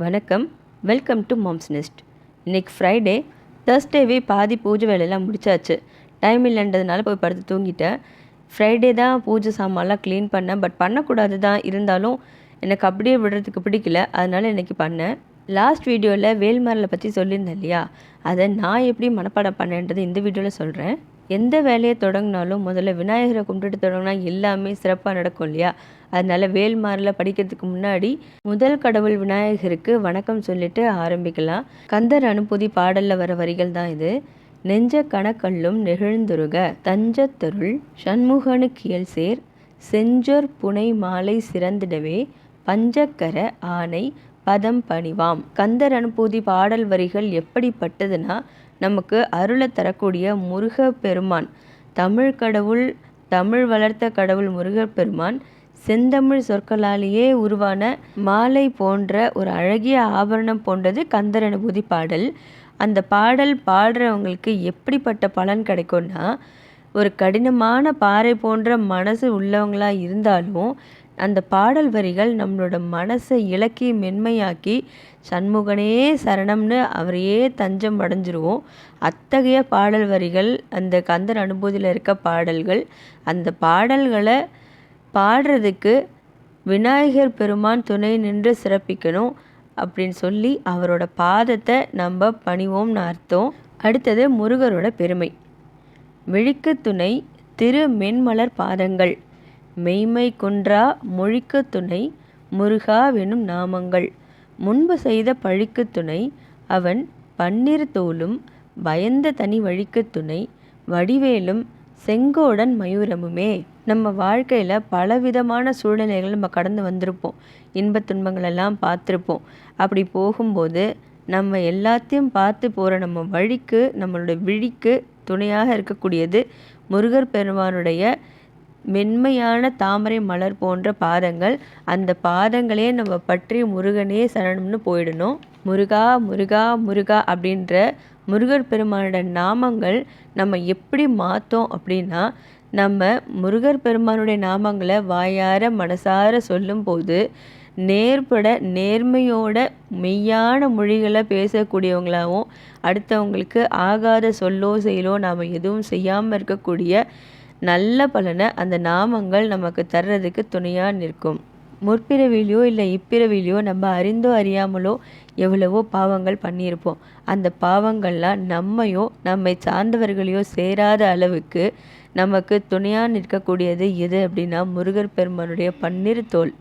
வணக்கம். Welcome to mom's nest இன்னைக்கு Friday தேர்ஸ்டேவே பாதி பூஜை வேலையெல்லாம் முடிச்சாச்சு. டைம் இல்லைன்றதுனால போய் படுத்து தூங்கிட்டேன். ஃப்ரைடே தான் பூஜை சாமான்லாம் க்ளீன் பண்ணேன். பட் பண்ணக்கூடாது தான் இருந்தாலும் எனக்கு அப்படியே விடுறதுக்கு பிடிக்கல. அதனால் இன்னைக்கு பண்ணேன். லாஸ்ட் வீடியோவில் வேல்மரலை பற்றி சொல்லியிருந்தேன் இல்லையா? அதை நான் எப்படி மனப்பாடம் பண்ணேன்றது இந்த வீடியோவில் சொல்கிறேன் எந்த வேலையை தொடங்கினாலும் முதல்ல விநாயகரை கும்பிட்டுட்டு தொடங்கினா எல்லாமே சிறப்பாக நடக்கும் இல்லையா? அதனால வேல்மாரில் படிக்கிறதுக்கு முன்னாடி முதல் கடவுள் விநாயகருக்கு வணக்கம் சொல்லிட்டு ஆரம்பிக்கலாம். கந்தர் அனுபூதி பாடலில் வர வரிகள் தான் இது. நெஞ்ச கணக்கல்லும் நெகிழ்ந்துருக தஞ்சத்தருள் சண்முகனு கியல் சேர் செஞ்சொர் புனை மாலை சிறந்திடவே பஞ்சக்கர ஆனை பதம் பணிவாம். கந்தர் அனுபூதி பாடல் வரிகள் எப்படிப்பட்டதுன்னா நமக்கு அருளை தரக்கூடிய முருக பெருமான் தமிழ் கடவுள் தமிழ் வளர்த்த கடவுள் முருகப்பெருமான் செந்தமிழ் சொற்களாலேயே உருவான மாலை போன்ற ஒரு அழகிய ஆபரணம் போன்றது கந்தர் அனுபூதி பாடல். அந்த பாடல் பாடுறவங்களுக்கு எப்படிப்பட்ட பலன் கிடைக்கும்னா ஒரு கடினமான பாறை போன்ற மனசு உள்ளவங்களாக இருந்தாலும் அந்த பாடல் வரிகள் நம்மளோட மனசை இலக்கி மென்மையாக்கி சண்முகனே சரணம்னு அவரையே தஞ்சம் அடைஞ்சிருவோம். அத்தகைய பாடல் வரிகள் அந்த கந்தர் அனுபூதியில் இருக்க பாடல்கள் அந்த பாடல்களை பாடுறதுக்கு விநாயகர் பெருமான் துணை நின்று சிறப்பிக்கணும் அப்படின்னு சொல்லி அவரோட பாதத்தை நம்ம பணிவோம்னு அர்த்தம். அடுத்தது முருகரோட பெருமை. விழிக்கு துணை திரு மென்மலர் பாதங்கள். மெய்மை குன்றா மொழிக்கு துணை முருகா வெனும் நாமங்கள். முன்பு செய்த பழிக்கு துணை அவன் பன்னிரு தோலும் பயந்த தனி வழிக்கு துணை வடிவேலும் செங்கோடன் மயூரமுமே. நம்ம வாழ்க்கையில் பலவிதமான சூழ்நிலைகள் நம்ம கடந்து வந்திருப்போம். இன்பத் துன்பங்கள் எல்லாம் பார்த்துருப்போம். அப்படி போகும்போது நம்ம எல்லாத்தையும் பார்த்து போகிற நம்ம வழிக்கு நம்மளோட விழிக்கு துணையாக இருக்கக்கூடியது முருகர் பெருமானுடைய மென்மையான தாமரை மலர் போன்ற பாதங்கள். அந்த பாதங்களே நம்ம பற்றி முருகனே சரணம்னு போயிடணும். முருகா முருகா முருகா அப்படின்ற முருகர் பெருமானோட நாமங்கள் நம்ம எப்படி மாற்றோம் அப்படின்னா நம்ம முருகர் பெருமானுடைய நாமங்களை வாயார மனசார சொல்லும்போது நேர்பட நேர்மையோட மெய்யான மொழிகளை பேசக்கூடியவங்களாகவும் அடுத்தவங்களுக்கு ஆகாத சொல்லோ செயலோ நாம் எதுவும் செய்யாமல் இருக்கக்கூடிய நல்ல பலனை அந்த நாமங்கள் நமக்கு தர்றதுக்கு துணையாக நிற்கும். முற்பிறவிலையோ இல்லை இப்பிறவிலையோ நம்ம அறிந்தோ அறியாமலோ எவ்வளவோ பாவங்கள் பண்ணியிருப்போம். அந்த பாவங்கள்லாம் நம்மையோ நம்மை சார்ந்தவர்களையோ சேராத அளவுக்கு நமக்கு துணையாக நிற்கக்கூடியது எது அப்படின்னா முருகர் பெருமானுடைய பன்னீர் தோல்.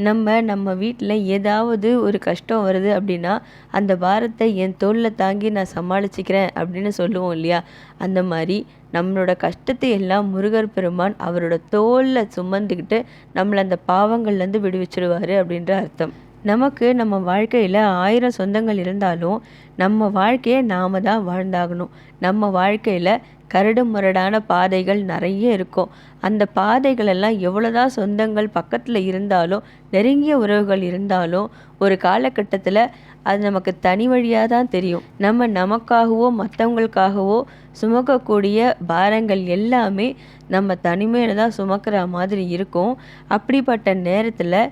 நம்ம நம்ம வீட்டில் ஏதாவது ஒரு கஷ்டம் வருது அப்படின்னா அந்த பாரத்தை என் தோளில் தாங்கி நான் சமாளிச்சுக்கிறேன் அப்படின்னு சொல்லுவோம் இல்லையா? அந்த மாதிரி நம்மளோட கஷ்டத்தை எல்லாம் முருகர் பெருமான் அவரோட தோளில் சுமந்துக்கிட்டு நம்மளை அந்த பாவங்கள்லேருந்து விடுவிச்சிடுவார் அப்படின்ற அர்த்தம். நமக்கு நம்ம வாழ்க்கையில் ஆயிரம் சொந்தங்கள் இருந்தாலும் நம்ம வாழ்க்கையை நாம் தான் வாழ்ந்தாகணும். நம்ம வாழ்க்கையில் கரடு முரடான பாதைகள் நிறைய இருக்கும். அந்த பாதைகளெல்லாம் எவ்வளோதான் சொந்தங்கள் பக்கத்தில் இருந்தாலும் நெருங்கிய உறவுகள் இருந்தாலும் ஒரு காலகட்டத்தில் அது நமக்கு தனி வழியாக தான் தெரியும். நம்ம நமக்காகவோ மற்றவங்களுக்காகவோ சுமக்கக்கூடிய பாரங்கள் எல்லாமே நம்ம தனிமையில் தான் சுமக்கிற மாதிரி இருக்கும். அப்படிப்பட்ட நேரத்தில்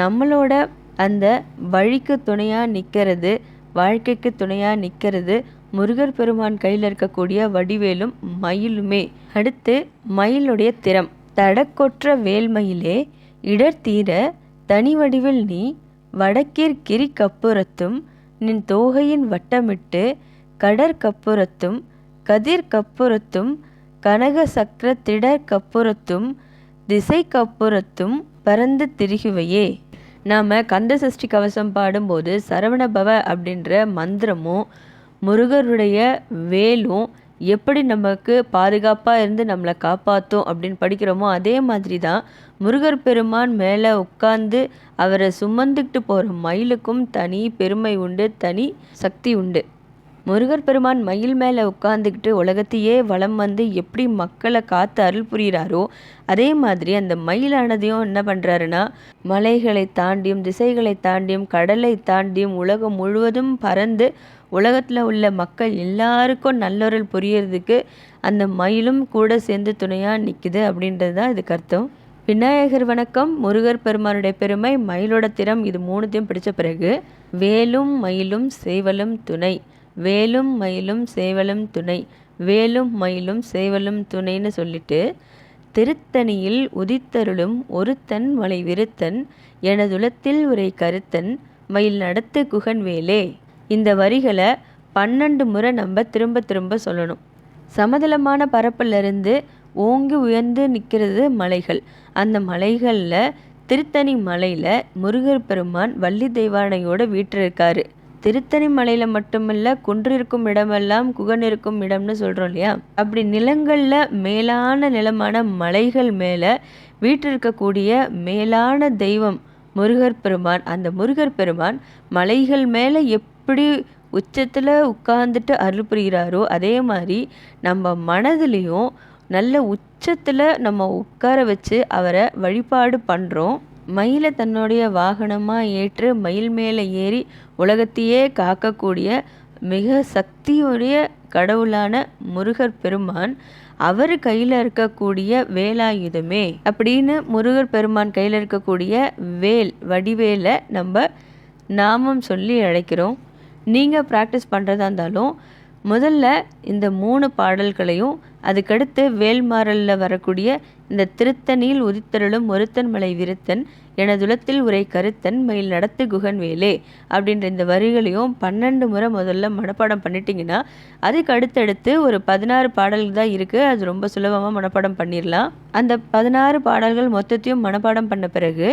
நம்மளோட அந்த வழிக்கு துணையாக நிற்கிறது வாழ்க்கைக்கு துணையாக நிற்கிறது முருகர் பெருமான் கையில் இருக்கக்கூடிய வடிவேலும் மயிலுமே. அடுத்து மயிலுடைய திறம். தடக்கொற்ற வேல்மயிலே இடர்த்தீர தனி வடிவில் நீ வடக்கிற்கிரி கப்புறத்தும் நின் தோகையின் வட்டமிட்டு கடற்கப்புறத்தும் கதிர் கப்புறத்தும் கனக சக்கர திடர் கப்புறத்தும் திசை கப்புறத்தும் பறந்து திரிகுவையே. நாம் கந்த சஷ்டி கவசம் பாடும்போது சரவணபவ அப்படின்ற மந்திரமும் முருகருடைய வேலும் எப்படி நமக்கு பாதுகாப்பாக இருந்து நம்மளை காப்பாற்றும் அப்படின்னு படிக்கிறோமோ அதே மாதிரி தான் முருகர் பெருமான் மேலே உட்காந்து அவரை சுமந்துக்கிட்டு போகிற மயிலுக்கும் தனி பெருமை உண்டு தனி சக்தி உண்டு. முருகர் பெருமான் மயில் மேலே உட்காந்துக்கிட்டு உலகத்தையே வளம் வந்து எப்படி மக்களை காத்து அருள் புரிகிறாரோ அதே மாதிரி அந்த மயிலானதையும் என்ன பண்ணுறாருன்னா மலைகளை தாண்டியும் திசைகளை தாண்டியும் கடலை தாண்டியும் உலகம் முழுவதும் பறந்து உலகத்தில் உள்ள மக்கள் எல்லாருக்கும் நல்லொருள் புரியறதுக்கு அந்த மயிலும் கூட சேர்ந்து துணையாக நிற்குது அப்படின்றது தான் இதுக்கு அர்த்தம். விநாயகர் வணக்கம். முருகர் பெருமானுடைய பெருமை மயிலோட திறம் இது மூணுத்தையும் பிடிச்ச பிறகு வேலும் மயிலும் சேவலும் துணை. வேலும் மயிலும் சேவலும் துணை. வேலும் மயிலும் சேவலும் துணைன்னு சொல்லிட்டு திருத்தணியில் உதித்தருளும் ஒருத்தன் மலை விருத்தன் எனதுலத்தில் உரை கருத்தன் மயில் நடத்து குகன் வேலே. இந்த வரிகளை பன்னெண்டு முறை நம்ம திரும்ப திரும்ப சொல்லணும். சமதளமான பரப்பிலிருந்து ஓங்கி உயர்ந்து நிற்கிறது மலைகள். அந்த மலைகளில் திருத்தணி மலையில் முருகர் பெருமான் வள்ளி தெய்வானையோட வீற்றிருக்காரு. திருத்தணி மலையில் மட்டுமல்ல குன்று இருக்கும் இடமெல்லாம் குகன் இருக்கும் இடம்னு சொல்கிறோம் இல்லையா? அப்படி நிலங்களில் மேலான நிலமான மலைகள் மேலே வீற்றிருக்கக்கூடிய மேலான தெய்வம் முருகர் பெருமான். அந்த முருகர் பெருமான் மலைகள் மேலே எப்படி உச்சத்தில் உட்கார்ந்துட்டு அருள் புரிகிறாரோ அதே மாதிரி நம்ம மனதிலையும் நல்ல உச்சத்தில் நம்ம உட்கார வச்சு அவரை வழிபாடு பண்ணுறோம் மயிலை தன்னுடைய வாகனமாக ஏற்று மயில் மேலே ஏறி உலகத்தையே காக்கக்கூடிய மிக சக்தியுடைய கடவுளான முருகர் பெருமான் அவர் கையில் இருக்கக்கூடிய வேலாயுதமே அப்படின்னு முருகர் பெருமான் கையில் இருக்கக்கூடிய வேல் வடிவேலை நம்ம நாமம் சொல்லி அழைக்கிறோம். நீங்கள் ப்ராக்டிஸ் பண்ணுறதா இருந்தாலும் முதல்ல இந்த மூணு பாடல்களையும் அதுக்கடுத்து வேல்மாறலில் வரக்கூடிய இந்த திருத்தணியில் உதித்தருளும் ஒருத்தன் மலை விருத்தன் எனதுலத்தில் உரை கருத்தன் மயில் நடத்து குகன் வேலே அப்படின்ற இந்த வரிகளையும் பன்னெண்டு முறை முதல்ல மனப்பாடம் பண்ணிட்டீங்கன்னா அதுக்கு அடுத்தடுத்து ஒரு பதினாறு பாடல்கள் தான் இருக்குது அது ரொம்ப சுலபமாக மனப்பாடம் பண்ணிடலாம் அந்த பதினாறு பாடல்கள் மொத்தத்தையும் மனப்பாடம் பண்ண பிறகு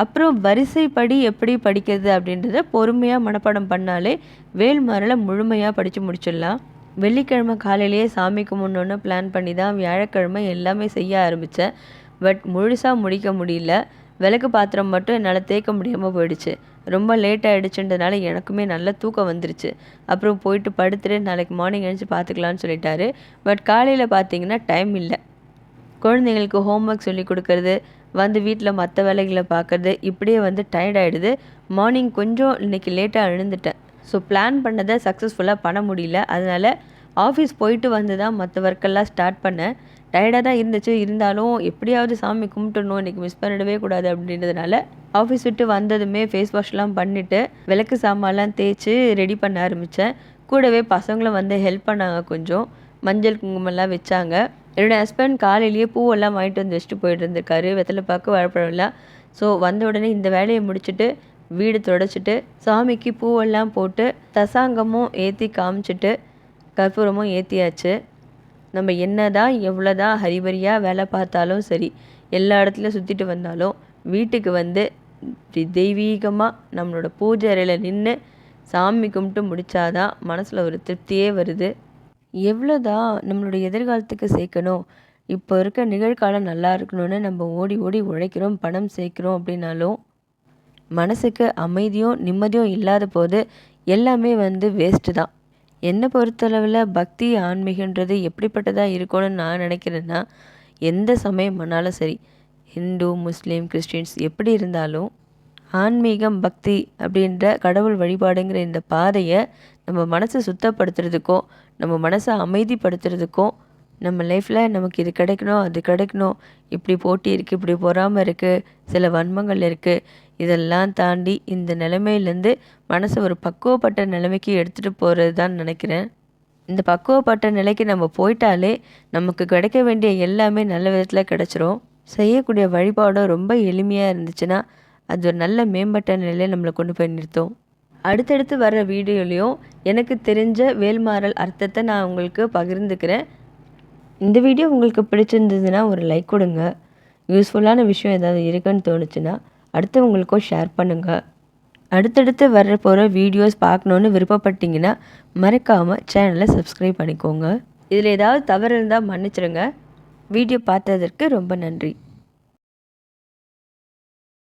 அப்புறம் வரிசைப்படி எப்படி படிக்கிறது அப்படின்றத பொறுமையாக மனப்பாடம் பண்ணாலே வேல்மாறலை முழுமையாக படித்து முடிச்சிடலாம். வெள்ளிக்கிழமை காலையிலேயே சாமி முன்னொன்று பிளான் பண்ணி தான் வியாழக்கிழமை எல்லாமே செய்ய ஆரம்பித்தேன் பட் முழுசாக முடிக்க முடியல. விளக்கு பாத்திரம் மட்டும் என்னால் தேய்க்க முடியாமல் போயிடுச்சு. ரொம்ப லேட் ஆகிடுச்சுன்றதுனால எனக்குமே நல்ல தூக்கம் வந்துருச்சு. அப்புறம் போயிட்டு படுத்துட்டு நாளைக்கு மார்னிங் எழுந்துச்சு பார்த்துக்கலான்னு சொல்லிட்டாரு. பட் காலையில் பார்த்தீங்கன்னா டைம் இல்லை. குழந்தைங்களுக்கு ஹோம்ஒர்க் சொல்லி கொடுக்கறது வந்து வீட்டில் மற்ற வேலைகளை பார்க்குறது இப்படியே வந்து டயர்ட் ஆகிடுது மார்னிங் கொஞ்சம் இன்றைக்கி லேட்டாக எழுந்துட்டேன். ஸோ பிளான் பண்ணதை சக்ஸஸ்ஃபுல்லாக பண்ண முடியல. அதனால் ஆஃபீஸ் போயிட்டு வந்து தான் மற்ற ஒர்க்கெல்லாம் ஸ்டார்ட் பண்ணேன். டயர்டாக தான் இருந்துச்சு. இருந்தாலும் எப்படியாவது சாமி கும்பிட்டுணும் இன்றைக்கி மிஸ் பண்ணிடவே கூடாது அப்படின்றதுனால ஆஃபீஸ் விட்டு வந்ததுமே ஃபேஸ் வாஷ்லாம் பண்ணிவிட்டு விளக்கு சாமான்லாம் தேய்ச்சி ரெடி பண்ண ஆரம்பித்தேன் கூடவே பசங்களும் வந்து ஹெல்ப் பண்ணாங்க கொஞ்சம். மஞ்சள் குங்குமம்லாம் வச்சாங்க. என்னோடய ஹஸ்பண்ட் காலையிலேயே பூவெல்லாம் வாங்கிட்டு வந்து வச்சுட்டு போயிட்டு இருந்திருக்காரு. வெத்தலை பார்க்க வாழைப்பழம்லாம். ஸோ வந்த உடனே இந்த வேலையை முடிச்சுட்டு வீடு தொடச்சிட்டு சாமிக்கு பூவெல்லாம் போட்டு தசாங்கமும் ஏற்றி காமிச்சிட்டு கற்பூரமும் ஏற்றியாச்சு நம்ம என்ன தான் எவ்வளோ தான் ஹரிபரியாக வேலை பார்த்தாலும் சரி எல்லா இடத்துலையும் சுற்றிட்டு வந்தாலும் வீட்டுக்கு வந்து தெய்வீகமாக நம்மளோட பூஜை அறையில் நின்று சாமி கும்பிட்டு முடித்தாதான் மனசில் ஒரு திருப்தியே வருது. எவ்வளோ தான் நம்மளுடைய எதிர்காலத்துக்கு சேர்க்கணும் இப்போ இருக்க நிகழ்காலம் நல்லா இருக்கணும்னு நம்ம ஓடி ஓடி உழைக்கிறோம் பணம் சேர்க்குறோம் அப்படின்னாலும் மனசுக்கு அமைதியும் நிம்மதியும் இல்லாத போது எல்லாமே வந்து வேஸ்ட்டு தான். என்னை பொறுத்தளவில் பக்தி ஆன்மீகன்றது எப்படிப்பட்டதாக இருக்கணும்னு நான் நினைக்கிறேன்னா எந்த சமயம் ஆனாலும் சரி ஹிந்து முஸ்லீம் கிறிஸ்டின்ஸ் எப்படி இருந்தாலும் ஆன்மீகம் பக்தி அப்படின்ற கடவுள் வழிபாடுங்கிற இந்த பாதையை நம்ம மனசை சுத்தப்படுத்துறதுக்கும் நம்ம மனசை அமைதிப்படுத்துறதுக்கும் நம்ம லைஃப்பில் நமக்கு இது கிடைக்கணும் அது கிடைக்கணும். இப்படி போட்டி இருக்குது இப்படி பொறாமல் இருக்குது சில வன்மங்கள் இருக்குது இதெல்லாம் தாண்டி இந்த நிலைமையிலேருந்து மனசை ஒரு பக்குவப்பட்ட நிலைமைக்கு எடுத்துகிட்டு போகிறது தான் நினைக்கிறேன். இந்த பக்குவப்பட்ட நிலைக்கு நம்ம போயிட்டாலே நமக்கு கிடைக்க வேண்டிய எல்லாமே நல்ல விதத்தில் கிடச்சிரும். செய்யக்கூடிய வழிபாடும் ரொம்ப எளிமையாக இருந்துச்சுன்னா அது ஒரு நல்ல மேம்பட்ட நிலையில் நம்மளை கொண்டு போய் நிறுத்தும். அடுத்தடுத்து வர்ற வீடியோலையும் எனக்கு தெரிஞ்ச வேல்மாறல் அர்த்தத்தை நான் உங்களுக்கு பகிர்ந்துக்கிறேன். இந்த வீடியோ உங்களுக்கு பிடிச்சிருந்ததுன்னா ஒரு லைக் கொடுங்க. யூஸ்ஃபுல்லான விஷயம் ஏதாவது இருக்குன்னு தோணுச்சுன்னா அடுத்தவங்களுக்கும் ஷேர் பண்ணுங்கள் அடுத்தடுத்து வர்ற போகிற வீடியோஸ் பார்க்கணுன்னு விருப்பப்பட்டீங்கன்னா மறக்காமல் சேனலை சப்ஸ்கிரைப் பண்ணிக்கோங்க. இதில் ஏதாவது தவறு இருந்தால் மன்னிச்சிடுங்க வீடியோ பார்த்ததற்கு ரொம்ப நன்றி.